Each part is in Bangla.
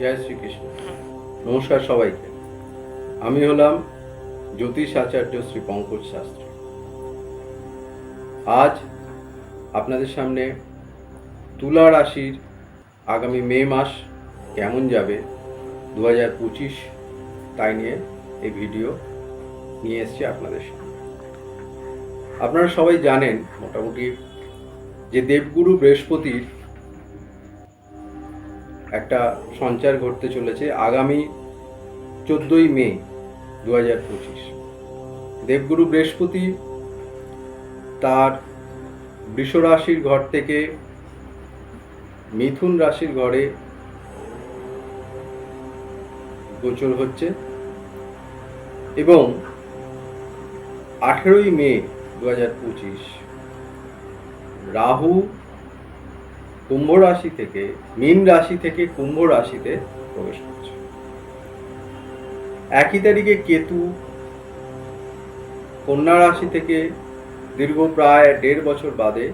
জয় শ্রীকৃষ্ণ। নমস্কার সবাইকে। আমি হলাম জ্যোতিষ আচার্য শ্রী পঙ্কজ শাস্ত্রী। আজ আপনাদের সামনে তুলা রাশির আগামী মে মাস কেমন যাবে দু হাজার পঁচিশ, তাই নিয়ে এই ভিডিও নিয়ে এসেছি আপনাদের সামনে। আপনারা সবাই জানেন মোটামুটি যে দেবগুরু বৃহস্পতির একটা সঞ্চার ঘটতে চলেছে আগামী চোদ্দোই মে দু হাজার পঁচিশ। দেবগুরু বৃহস্পতি তার বৃষ রাশির ঘর থেকে মিথুন রাশির ঘরে গোচর হচ্ছে এবং আঠেরোই মে দু হাজার পঁচিশ রাহু কুম্ভ রাশি থেকে, মীন রাশি থেকে কুম্ভ রাশিতে প্রবেশ করছে। একই তারিখে কেতু, কন্যা রাশি থেকে দীর্ঘ প্রায় দেড় বছর বাদে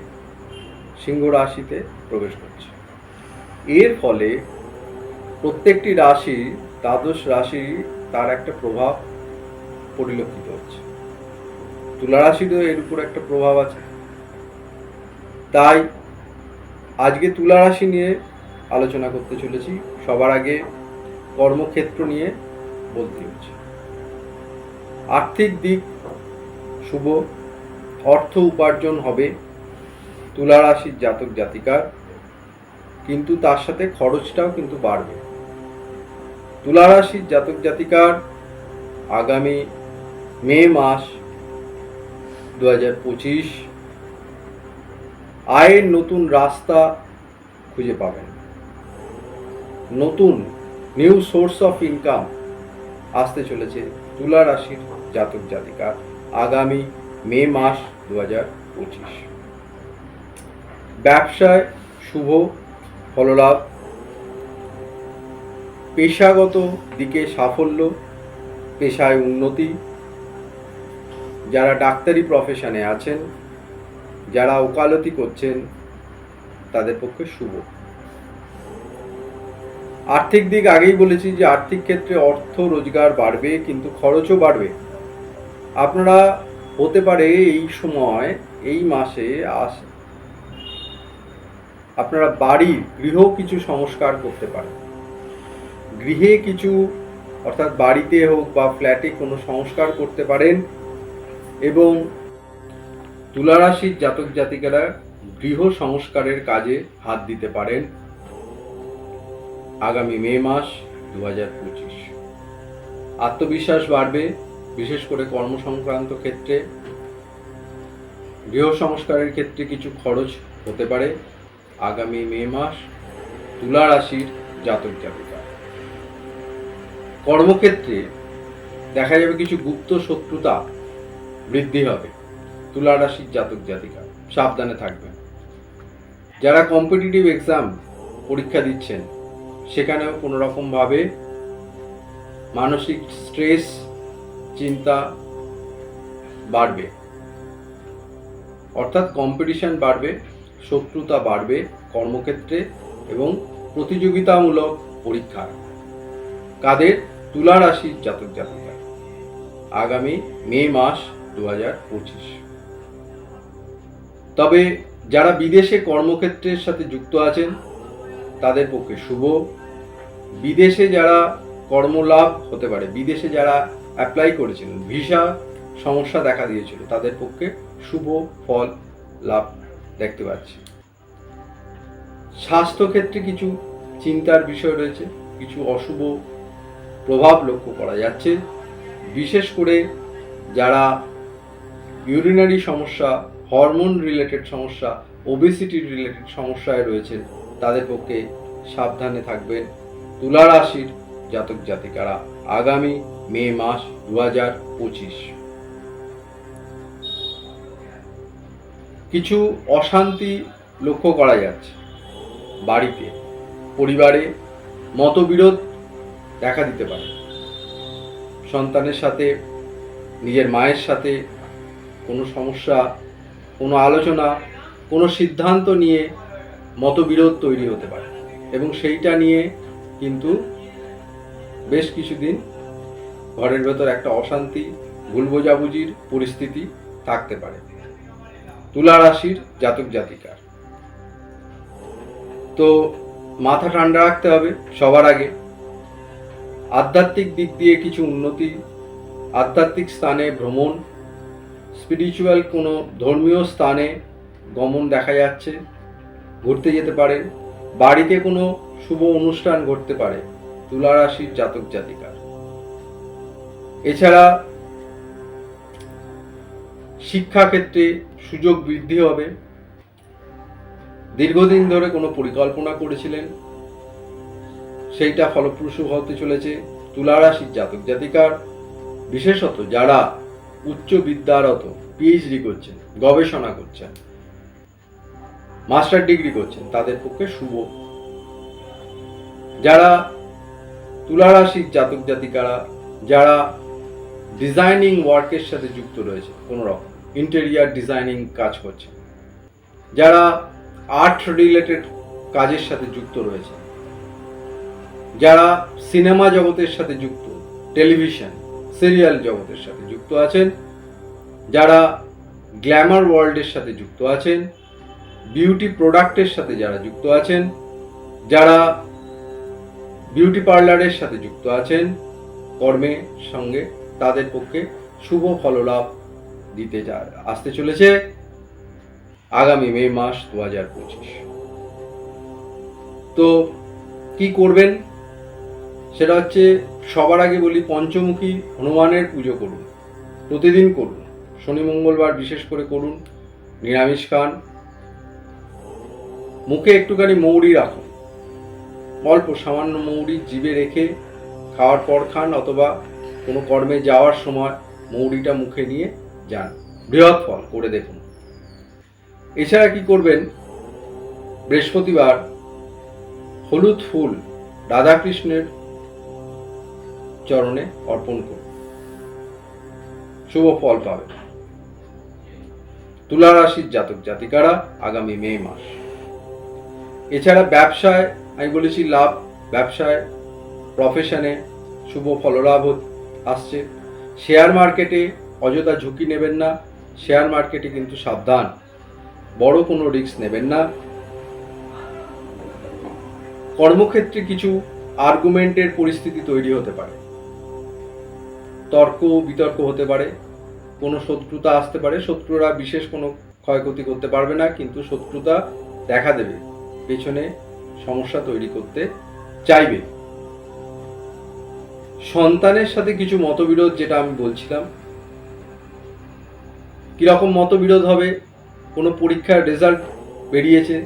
সিংহ রাশিতে প্রবেশ করছে। এর ফলে প্রত্যেকটি রাশি, দ্বাদশ রাশি তার একটা প্রভাব পরিলক্ষিত হচ্ছে। তুলা রাশিরও এর উপর একটা প্রভাব আছে। তাই আজকে তুলা রাশি নিয়ে আলোচনা করতে চলেছি। সবার আগে কর্মক্ষেত্র নিয়ে বলতে হচ্ছে আর্থিক দিক শুভ, অর্থ উপার্জন হবে তুলা রাশির জাতক জাতিকার, কিন্তু তার সাথে খরচটাও কিন্তু বাড়বে। তুলা রাশির জাতক জাতিকার আগামী মে মাস দু হাজার পঁচিশ আয়ের নতুন রাস্তা খুঁজে পাবেন। নতুন নিউ সোর্স অফ ইনকাম আসতে চলেছে তুলা রাশির জাতক জাতিকার আগামী মে মাস দু হাজার পঁচিশ। ব্যবসায় শুভ ফললাভ। পেশাগত দিকে সাফল্য, পেশায় উন্নতি। যারা ডাক্তারি প্রফেশনে আছেন যারা ওকালতি করছেন, তাদের পক্ষে শুভ। আর্থিক দিক আগেই বলেছি যে, আর্থিক ক্ষেত্রে অর্থ রোজগার বাড়বে, কিন্তু খরচও বাড়বে। আপনারা হতে পারে এই সময়, এই মাসে আস, আপনারা বাড়ির গৃহ কিছু সংস্কার করতে পারেন। গৃহে কিছু, অর্থাৎ বাড়িতে হোক বা ফ্ল্যাটে কোনো সংস্কার করতে পারেন এবং তুলারাশির জাতক জাতিকারা গৃহ সংস্কারের কাজে হাত দিতে পারেন আগামী মে মাস দু হাজার পঁচিশ। আত্মবিশ্বাস বাড়বে, বিশেষ করে কর্মসংক্রান্ত ক্ষেত্রে। গৃহ সংস্কারের ক্ষেত্রে কিছু খরচ হতে পারে আগামী মে মাস তুলা রাশির জাতক জাতিকা। কর্মক্ষেত্রে দেখা যাবে কিছু গুপ্ত শত্রুতা বৃদ্ধি হবে। তুলা রাশির জাতক জাতিকা, সাবধানে থাকবেন। যারা কম্পিটিটিভ এক্সাম পরীক্ষা দিচ্ছেন, সেখানেও কোনো রকমভাবে মানসিক স্ট্রেস চিন্তা বাড়বে। অর্থাৎ কম্পিটিশন বাড়বে, শত্রুতা বাড়বে কর্মক্ষেত্রে এবং প্রতিযোগিতামূলক পরীক্ষা কাদের? তুলা রাশির জাতক জাতিকা। আগামী মে মাস দু হাজার পঁচিশ। তবে যারা বিদেশে কর্মক্ষেত্রের সাথে যুক্ত আছেন, তাদের পক্ষে শুভ। বিদেশে যারা কর্মলাভ হতে পারে, বিদেশে যারা অ্যাপ্লাই করেছিলেন ভিসা সমস্যা দেখা দিয়েছিল, তাদের পক্ষে শুভ ফল লাভ দেখতে পাচ্ছি। স্বাস্থ্যক্ষেত্রে কিছু চিন্তার বিষয় রয়েছে, কিছু অশুভ প্রভাব লক্ষ্য করা যাচ্ছে। বিশেষ করে যারা ইউরিনারি সমস্যা হরমোন রিলেটেড সমস্যা ওবেসিটি রিলেটেড সমস্যায় রয়েছে তাদের পক্ষে সাবধানে থাকবেন। তুলা রাশির জাতক জাতিকারা আগামী মে মাস দু হাজার পঁচিশ। কিছু অশান্তি লক্ষ্য করা যাচ্ছে। বাড়িতে, পরিবারে মতবিরোধ দেখা দিতে পারে। সন্তানের সাথে, নিজের মায়ের সাথে কোনো সমস্যা কোনো আলোচনা, কোনো সিদ্ধান্ত নিয়ে মতবিরোধ তৈরি হতে পারে। এবং সেইটা নিয়ে কিন্তু বেশ কিছুদিন ঘরের ভেতর একটা অশান্তি ভুল বোঝাবুঝির পরিস্থিতি থাকতে পারে। তুলা রাশির জাতক জাতিকার। তো মাথা ঠান্ডা রাখতে হবে সবার আগে। আধ্যাত্মিক দিক দিয়ে কিছু উন্নতি, আধ্যাত্মিক স্থানে ভ্রমণ স্পিরিচুয়াল কোনো ধর্মীয় স্থানে গমন দেখা যাচ্ছে ঘুরতে যেতে পারেন বাড়িতে কোনো শুভ অনুষ্ঠান ঘটতে পারে তুলা রাশির জাতক জাতিকার। এছাড়া শিক্ষাক্ষেত্রে সুযোগ বৃদ্ধি হবে। দীর্ঘদিন ধরে কোনো পরিকল্পনা করেছিলেন। সেইটা ফলপ্রসূ হতে চলেছে তুলা রাশির জাতক জাতিকার। বিশেষত যারা উচ্চ বিদ্যারত পিএইচডি করছেন, গবেষণা করছেন মাস্টার ডিগ্রি করছেন, তাদের পক্ষে শুভ। যারা তুলা রাশির জাতক জাতিকারা, যারা ডিজাইনিং ওয়ার্কের সাথে যুক্ত রয়েছে, কোনো রকম ইন্টেরিয়ার ডিজাইনিং কাজ করছে যারা আর্ট রিলেটেড কাজের সাথে যুক্ত রয়েছে, যারা সিনেমা জগতের সাথে যুক্ত টেলিভিশন সিরিয়াল জগতের সাথে যুক্ত আছেন, যারা গ্ল্যামার ওয়ার্ল্ডের সাথে যুক্ত আছেন, বিউটি প্রোডাক্টের সাথে যারা যুক্ত আছেন, যারা বিউটি পার্লারের সাথে যুক্ত আছেন কর্মের সঙ্গে তাদের পক্ষে শুভ ফললাভ দিতে যা, আসতে চলেছে আগামী মে মাস দু হাজার পঁচিশ। তো কি করবেন? সেটা হচ্ছে সবার আগে বলি পঞ্চমুখী হনুমানের পুজো করুন, প্রতিদিন করুন, শনি, মঙ্গলবার বিশেষ করে করুন, নিরামিষ খান, মুখে একটুখানি মৌরি রাখুন, অল্প সামান্য মৌরি জিভে রেখে খাওয়ার পর খান অথবা কোনো কর্মে যাওয়ার সময় মৌরিটা মুখে নিয়ে যান, বৃহৎ ফল, করে দেখুন। এছাড়া কি করবেন? বৃহস্পতিবার হলুদ ফুল, রাধাকৃষ্ণের চরণে অর্পণ করুন। শুভ ফল পাবে। তুলা রাশির জাতক জাতিকারা আগামী মে মাস। এছাড়া ব্যবসায়, আমি বলেছি লাভ, ব্যবসায় প্রফেশনে শুভ ফললাভ আসছে। শেয়ার মার্কেটে অযথা ঝুঁকি নেবেন না শেয়ার মার্কেটে কিন্তু সাবধান। বড় কোনো রিস্ক নেবেন না। কর্মক্ষেত্রে কিছু আর্গুমেন্টের পরিস্থিতি তৈরি হতে পারে। তর্ক বিতর্ক হতে পারে, কোনো শত্রুতা আসতে পারে, শত্রুরা বিশেষ কোনো ক্ষয়ক্ষতি করতে পারবে না, কিন্তু শত্রুতা দেখা দেবে, পেছনে সমস্যা তৈরি করতে চাইবে। সন্তানের সাথে কিছু মতবিরোধ যেটা আমি বলছিলাম। কীরকম মতবিরোধ হবে, কোনো পরীক্ষার রেজাল্ট বেরিয়েছে,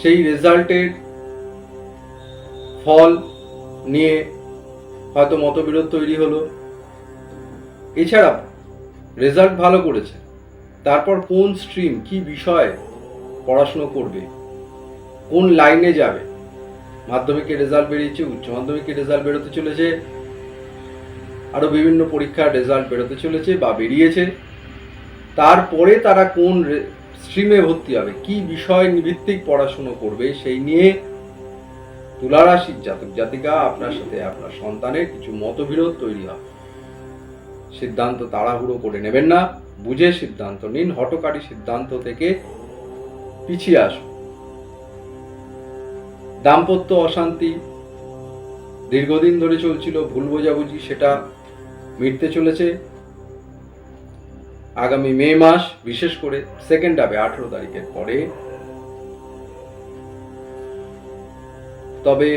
সেই রেজাল্টের ফল নিয়ে হয়তো মতবিরোধ তৈরি হলো। এছাড়া রেজাল্ট ভালো করেছে। তারপর কোন স্ট্রিম কি বিষয়ে পড়াশুনো করবে? কোন লাইনে যাবে? মাধ্যমিকের রেজাল্ট বেরিয়েছে, উচ্চ মাধ্যমিকের রেজাল্ট বেরোতে চলেছে। আরও বিভিন্ন পরীক্ষার রেজাল্ট বেরোতে চলেছে বা বেরিয়েছে। তারপরে তারা কোন স্ট্রিমে ভর্তি হবে, কি বিষয় ভিত্তিক পড়াশুনো করবে, সেই নিয়ে তুলারাশির জাতক জাতিকা আপনার সাথে, আপনার সন্তানের কিছু মতবিরোধ তৈরি হবে। সিদ্ধান্ত তাড়াহুড়ো করে নেবেন না। বুঝে সিদ্ধান্ত নিন হটকারী সিদ্ধান্ত থেকে পিছিয়ে আসুন। দাম্পত্য অশান্তি দীর্ঘদিন ধরে চলছিল, ভুল বোঝাবুঝি সেটা মিটতে চলেছে। আগামী মে মাস, বিশেষ করে সেকেন্ড হাফে আঠেরো তারিখের পরে। তবে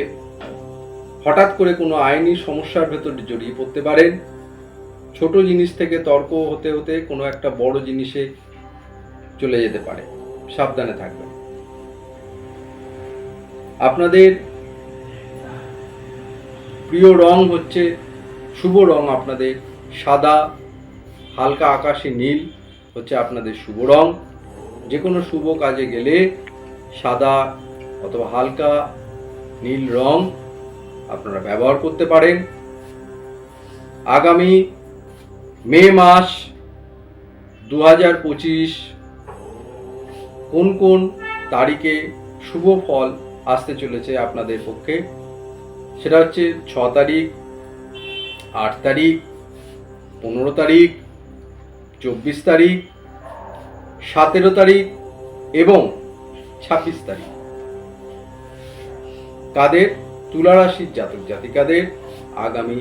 হঠাৎ করে কোনো আইনি সমস্যার ভেতর জড়িয়ে পড়তে পারেন। ছোট জিনিস থেকে তর্ক হতে হতে কোনো একটা বড় জিনিসে চলে যেতে পারে। সাবধানে থাকবেন। আপনাদের প্রিয় রং হচ্ছে শুভ রং আপনাদের। সাদা, হালকা আকাশি নীল হচ্ছে আপনাদের শুভ রং। যে কোনো শুভ কাজে গেলে সাদা অথবা হালকা নীল রং আপনারা ব্যবহার করতে পারেন। আগামী মে মাস দু হাজার পঁচিশ। কোন কোন তারিখে শুভ ফল আসতে চলেছে আপনাদের পক্ষে? সেটা হচ্ছে ছ তারিখ, আট তারিখ, পনেরো তারিখ, চব্বিশ তারিখ, সতেরো তারিখ এবং ছাব্বিশ তারিখ। কাদের? তুলা রাশির জাতক জাতিকাদের আগামী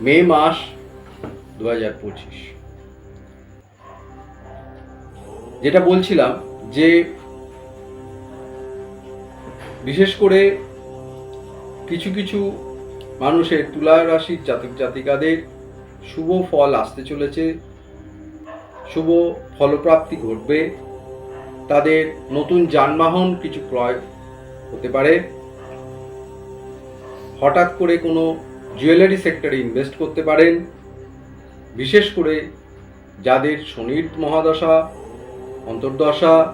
মে মাস দু হাজার পঁচিশ। যেটা বলছিলাম যে বিশেষ করে কিছু কিছু মানুষের তুলা রাশির জাতক জাতিকাদের শুভ ফল আসতে চলেছে, শুভ ফলপ্রাপ্তি ঘটবে, তাদের নতুন যানবাহন কিছু ক্রয় হতে পারে। হঠাৎ করে কোনো জুয়েলারি সেক্টরে ইনভেস্ট করতে পারেন বিশেষ করে যাদের শনির মহাদশা, অন্তর্দশা,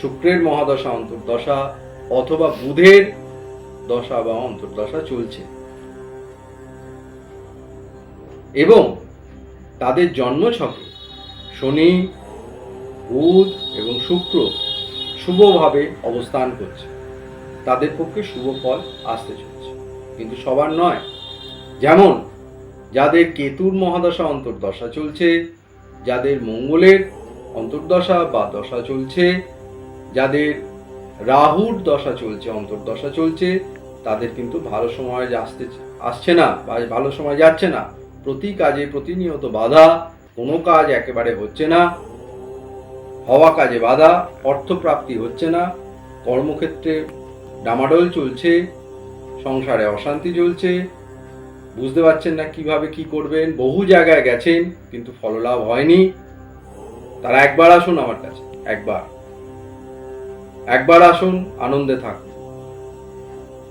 শুক্রের মহাদশা, অন্তর্দশা অথবা বুধের দশা বা অন্তর্দশা চলছে। এবং তাদের জন্ম জন্মছকে শনি, বুধ এবং শুক্র শুভভাবে অবস্থান করছে। তাদের পক্ষে শুভ ফল আসতে চলেছে। কিন্তু সবার নয়। যেমন যাদের কেতুর মহাদশা অন্তর্দশা চলছে, যাদের মঙ্গলের অন্তর্দশা বা দশা চলছে, যাদের রাহুর দশা চলছে, অন্তর্দশা চলছে, তাদের কিন্তু ভালো সময় আসতে আসছে না, বা ভালো সময় যাচ্ছে না। প্রতি কাজে প্রতিনিয়ত বাধা, কোনো কাজ একেবারে হচ্ছে না, হওয়া কাজে বাধা, অর্থপ্রাপ্তি হচ্ছে না, কর্মক্ষেত্রে ডামাডোল চলছে, সংসারে অশান্তি চলছে বুঝতে পারছেন না কীভাবে কি করবেন? বহু জায়গায় গেছেন, কিন্তু ফললাভ হয়নি। তারা একবার আসুন আমার কাছে, একবার। একবার আসুন, আনন্দে থাক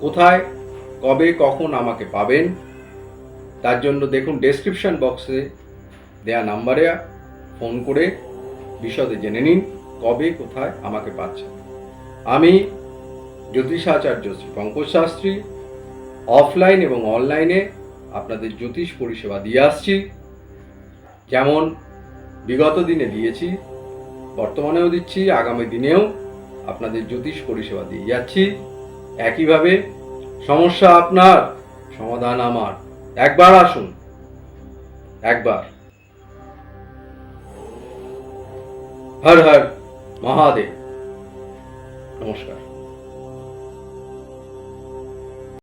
কোথায়, কবে, কখন আমাকে পাবেন? তার জন্য দেখুন ডেসক্রিপশন বক্সে দেয়া নাম্বারে ফোন করে বিশদে জেনে নিন, কবে, কোথায় আমাকে পাচ্ছেন। আমি জ্যোতিষাচার্য শ্রী পঙ্কজ শাস্ত্রী অফলাইন এবং অনলাইনে আপনাদের জ্যোতিষ পরিষেবা দিয়ে আসছি। যেমন বিগত দিনে দিয়েছি, বর্তমানেও দিচ্ছি, আগামী দিনেও আপনাদের জ্যোতিষ পরিষেবা দিয়ে যাচ্ছি। একইভাবে সমস্যা আপনার, সমাধান আমার। একবার আসুন। একবার। হর হর, মহাদেব। নমস্কার।